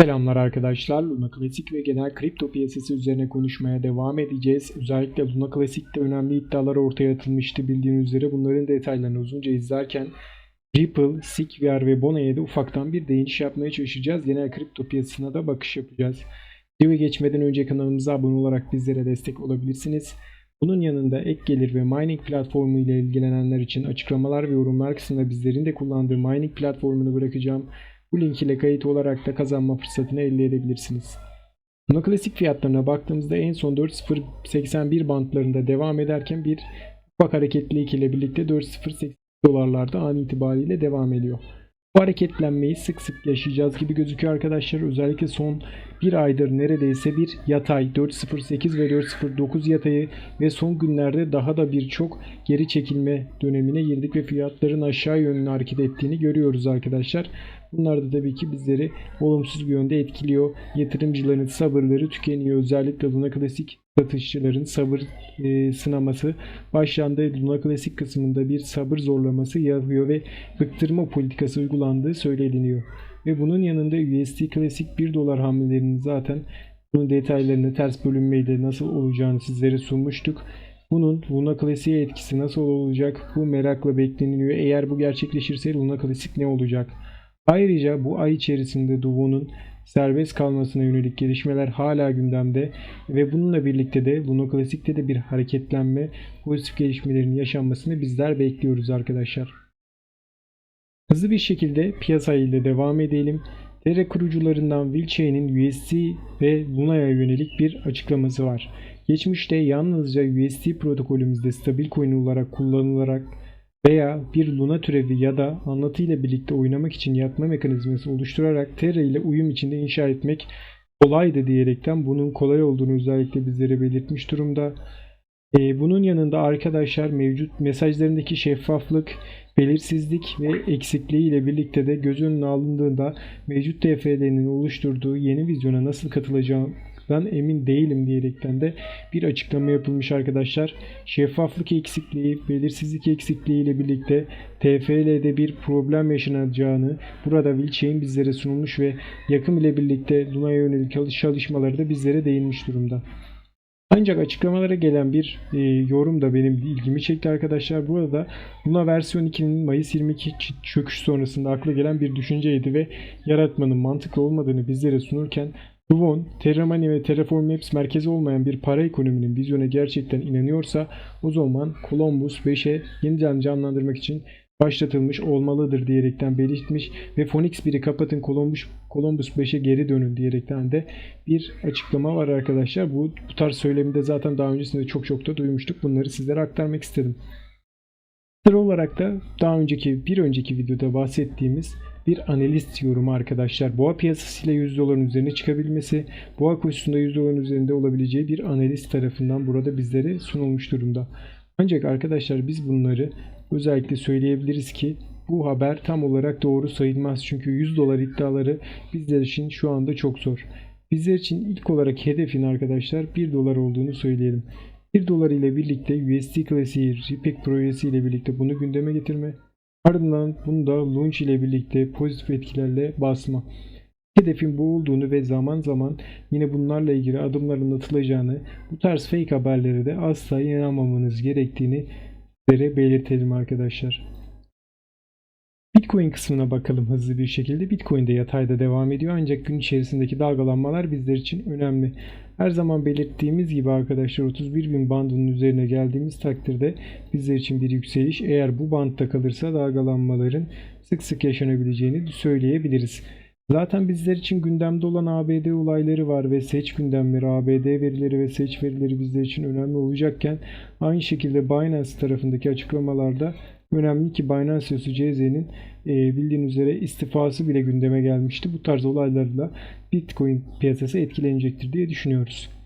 Selamlar arkadaşlar. Luna Classic ve genel kripto piyasası üzerine konuşmaya devam edeceğiz. Özellikle Luna Classic'te önemli iddialar ortaya atılmıştı bildiğiniz üzere. Bunların detaylarını uzunca izlerken Ripple, SigVR ve Bono'ya da ufaktan bir değiniş yapmaya çalışacağız. Genel kripto piyasasına da bakış yapacağız. Videoya geçmeden önce kanalımıza abone olarak bizlere destek olabilirsiniz. Bunun yanında ek gelir ve mining platformu ile ilgilenenler için açıklamalar ve yorumlar kısmında bizlerin de kullandığı mining platformunu bırakacağım. Bu link ile kayıt olarak da kazanma fırsatını elde edebilirsiniz. Buna klasik fiyatlarına baktığımızda en son 4.081 bantlarında devam ederken bir ufak hareketlilik ile birlikte 4.08 dolarlarda an itibariyle devam ediyor. Bu hareketlenmeyi sık sık yaşayacağız gibi gözüküyor arkadaşlar. Özellikle son bir aydır neredeyse bir yatay 4.08 ve 4.09 yatayı ve son günlerde daha da birçok geri çekilme dönemine girdik ve fiyatların aşağı yönlü hareket ettiğini görüyoruz arkadaşlar. Bunlar da tabii ki bizleri olumsuz bir yönde etkiliyor. Yatırımcıların sabırları tükeniyor. Özellikle Luna Classic satışçıların sabır e, sınaması başlandı. Luna Classic kısmında bir sabır zorlaması yapıyor ve bıktırma politikası uygulandığı söyleniyor. Ve bunun yanında USD Classic 1 dolar hamlelerinin zaten bunun detaylarını ters bölünmeyle nasıl olacağını sizlere sunmuştuk. Bunun Luna Classic'e etkisi nasıl olacak? Bu merakla bekleniyor. Eğer bu gerçekleşirse Luna Classic ne olacak? Ayrıca bu ay içerisinde Duvo'nun serbest kalmasına yönelik gelişmeler hala gündemde ve bununla birlikte de Luna Classic'te de bir hareketlenme, pozitif gelişmelerin yaşanmasını bizler bekliyoruz arkadaşlar. Hızlı bir şekilde piyasa ile devam edelim. Terra kurucularından Will USD ve Luna'ya yönelik bir açıklaması var. Geçmişte yalnızca USD protokolümüzde stabil coin olarak kullanılarak veya bir Luna türevi ya da anlatı ile birlikte oynamak için yatma mekanizması oluşturarak Terra ile uyum içinde inşa etmek kolaydı diyerekten bunun kolay olduğunu özellikle bizlere belirtmiş durumda. Ee, bunun yanında arkadaşlar mevcut mesajlarındaki şeffaflık, belirsizlik ve eksikliği ile birlikte de göz önüne alındığında mevcut TFL'nin oluşturduğu yeni vizyona nasıl katılacağından emin değilim diyerekten de bir açıklama yapılmış arkadaşlar. Şeffaflık eksikliği, belirsizlik eksikliği ile birlikte TFL'de bir problem yaşanacağını burada Wilchain bizlere sunulmuş ve yakım ile birlikte Luna'ya yönelik çalışmaları da bizlere değinmiş durumda. Ancak açıklamalara gelen bir e, yorum da benim ilgimi çekti arkadaşlar. Burada Luna versiyon 2'nin Mayıs 22 çöküş sonrasında akla gelen bir düşünceydi ve yaratmanın mantıklı olmadığını bizlere sunurken Duvon, Terra Money ve Terraform Labs merkezi olmayan bir para ekonominin vizyona gerçekten inanıyorsa o zaman Columbus 5'e yeniden canlandırmak için başlatılmış olmalıdır diyerekten belirtmiş ve Phoenix 1'i kapatın Columbus, Columbus 5'e geri dönün diyerekten de bir açıklama var arkadaşlar. Bu, bu tarz söylemi de zaten daha öncesinde çok çok da duymuştuk. Bunları sizlere aktarmak istedim. Sıra olarak da daha önceki bir önceki videoda bahsettiğimiz bir analist yorumu arkadaşlar. Boğa piyasasıyla 100 doların üzerine çıkabilmesi, boğa koşusunda 100 doların üzerinde olabileceği bir analist tarafından burada bizlere sunulmuş durumda. Ancak arkadaşlar biz bunları özellikle söyleyebiliriz ki bu haber tam olarak doğru sayılmaz. Çünkü 100 dolar iddiaları bizler için şu anda çok zor. Bizler için ilk olarak hedefin arkadaşlar 1 dolar olduğunu söyleyelim. 1 dolar ile birlikte USD klasiği RIPEC projesi ile birlikte bunu gündeme getirme. Ardından bunu da launch ile birlikte pozitif etkilerle basma. Hedefin bu olduğunu ve zaman zaman yine bunlarla ilgili adımların atılacağını, bu tarz fake haberlere de asla inanmamanız gerektiğini sizlere belirtelim arkadaşlar. Bitcoin kısmına bakalım hızlı bir şekilde. Bitcoin de yatayda devam ediyor ancak gün içerisindeki dalgalanmalar bizler için önemli. Her zaman belirttiğimiz gibi arkadaşlar 31 bin bandının üzerine geldiğimiz takdirde bizler için bir yükseliş. Eğer bu bantta kalırsa dalgalanmaların sık sık yaşanabileceğini söyleyebiliriz. Zaten bizler için gündemde olan ABD olayları var ve seç gündemleri, ABD verileri ve seç verileri bizler için önemli olacakken aynı şekilde Binance tarafındaki açıklamalarda önemli ki Binance CEO'su CZ'nin e, bildiğiniz üzere istifası bile gündeme gelmişti. Bu tarz olaylarla Bitcoin piyasası etkilenecektir diye düşünüyoruz.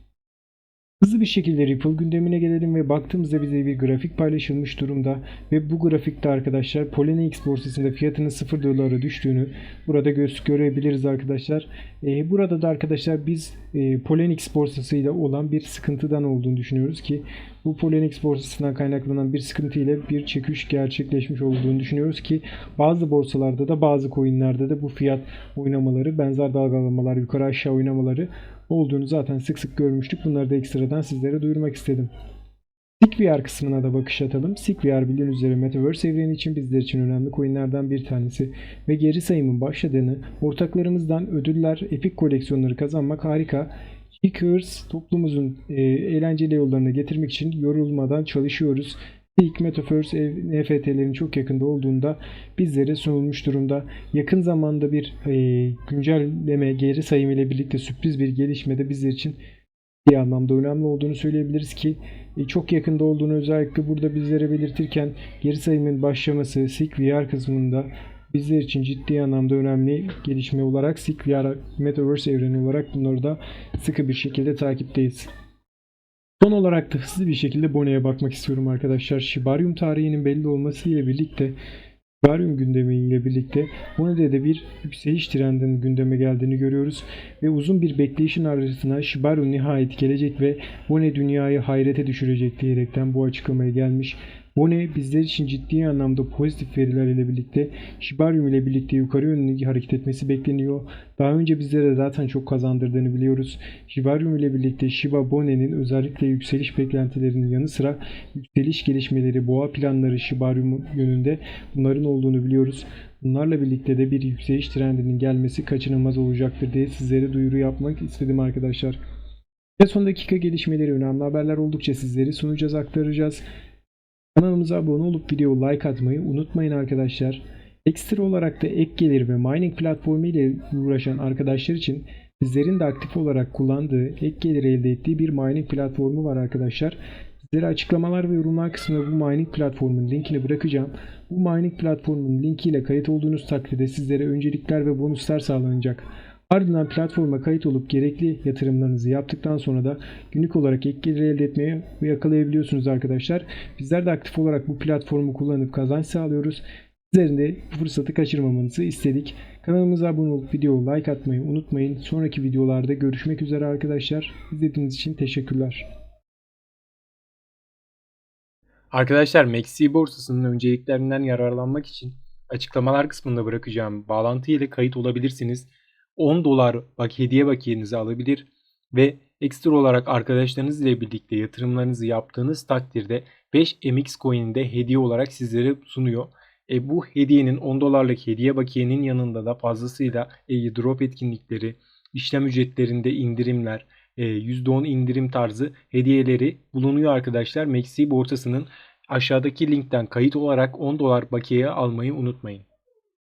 Hızlı bir şekilde Ripple gündemine gelelim ve baktığımızda bize bir grafik paylaşılmış durumda ve bu grafikte arkadaşlar Poloniex borsasında fiyatının 0 dolara düştüğünü burada göz görebiliriz arkadaşlar. Ee, burada da arkadaşlar biz e, Poloniex borsasıyla olan bir sıkıntıdan olduğunu düşünüyoruz ki bu Poloniex borsasından kaynaklanan bir sıkıntı ile bir çöküş gerçekleşmiş olduğunu düşünüyoruz ki bazı borsalarda da bazı coinlerde de bu fiyat oynamaları benzer dalgalamalar yukarı aşağı oynamaları olduğunu zaten sık sık görmüştük. Bunları da ekstradan sizlere duyurmak istedim. SigVR kısmına da bakış atalım. SigVR bildiğiniz üzere Metaverse evreni için bizler için önemli coinlerden bir tanesi ve geri sayımın başladığını, ortaklarımızdan ödüller, Epic koleksiyonları kazanmak harika. Geekers toplumumuzun e, eğlenceli yollarına getirmek için yorulmadan çalışıyoruz. İlk Metaverse NFT'lerin çok yakında olduğunda bizlere sunulmuş durumda. Yakın zamanda bir e, güncelleme, geri sayım ile birlikte sürpriz bir gelişme de bizler için bir anlamda önemli olduğunu söyleyebiliriz ki e, çok yakında olduğunu özellikle burada bizlere belirtirken geri sayımın başlaması SIG kısmında bizler için ciddi anlamda önemli gelişme olarak SIG Metaverse evreni olarak bunları da sıkı bir şekilde takipteyiz. Son olarak da hızlı bir şekilde Bone'ye bakmak istiyorum arkadaşlar. Shibarium tarihinin belli olması ile birlikte Shibarium gündemiyle birlikte Bone'de de bir yükseliş trendinin gündeme geldiğini görüyoruz ve uzun bir bekleyişin ardından Shibarium nihayet gelecek ve Bone dünyayı hayrete düşürecek diyerekten bu açıklamaya gelmiş. Bone bizler için ciddi anlamda pozitif veriler ile birlikte Shibarium ile birlikte yukarı yönlü hareket etmesi bekleniyor. Daha önce bizlere zaten çok kazandırdığını biliyoruz. Shibarium ile birlikte Shiba Bone'nin özellikle yükseliş beklentilerinin yanı sıra yükseliş gelişmeleri, boğa planları Shibarium yönünde bunların olduğunu biliyoruz. Bunlarla birlikte de bir yükseliş trendinin gelmesi kaçınılmaz olacaktır diye sizlere duyuru yapmak istedim arkadaşlar. Ve son dakika gelişmeleri, önemli haberler oldukça sizleri sunacağız, aktaracağız. Kanalımıza abone olup video like atmayı unutmayın arkadaşlar. Ekstra olarak da ek gelir ve mining platformu ile uğraşan arkadaşlar için sizlerin de aktif olarak kullandığı ek gelir elde ettiği bir mining platformu var arkadaşlar. Sizlere açıklamalar ve yorumlar kısmına bu mining platformunun linkini bırakacağım. Bu mining platformunun linkiyle kayıt olduğunuz takdirde sizlere öncelikler ve bonuslar sağlanacak. Ardından platforma kayıt olup gerekli yatırımlarınızı yaptıktan sonra da günlük olarak ek gelir elde etmeyi yakalayabiliyorsunuz arkadaşlar. Bizler de aktif olarak bu platformu kullanıp kazanç sağlıyoruz. Sizlerin bu fırsatı kaçırmamanızı istedik. Kanalımıza abone olup videoyu like atmayı unutmayın. Sonraki videolarda görüşmek üzere arkadaşlar. İzlediğiniz için teşekkürler. Arkadaşlar Maxi borsasının önceliklerinden yararlanmak için açıklamalar kısmında bırakacağım bağlantı ile kayıt olabilirsiniz. 10 dolar bak hediye bakiyenizi alabilir ve ekstra olarak arkadaşlarınız ile birlikte yatırımlarınızı yaptığınız takdirde 5 MX coin'i de hediye olarak sizlere sunuyor. E, bu hediyenin 10 dolarlık hediye bakiyenin yanında da fazlasıyla e, drop etkinlikleri, işlem ücretlerinde indirimler, e, %10 indirim tarzı hediyeleri bulunuyor arkadaşlar. Maxi borsasının aşağıdaki linkten kayıt olarak 10 dolar bakiye almayı unutmayın.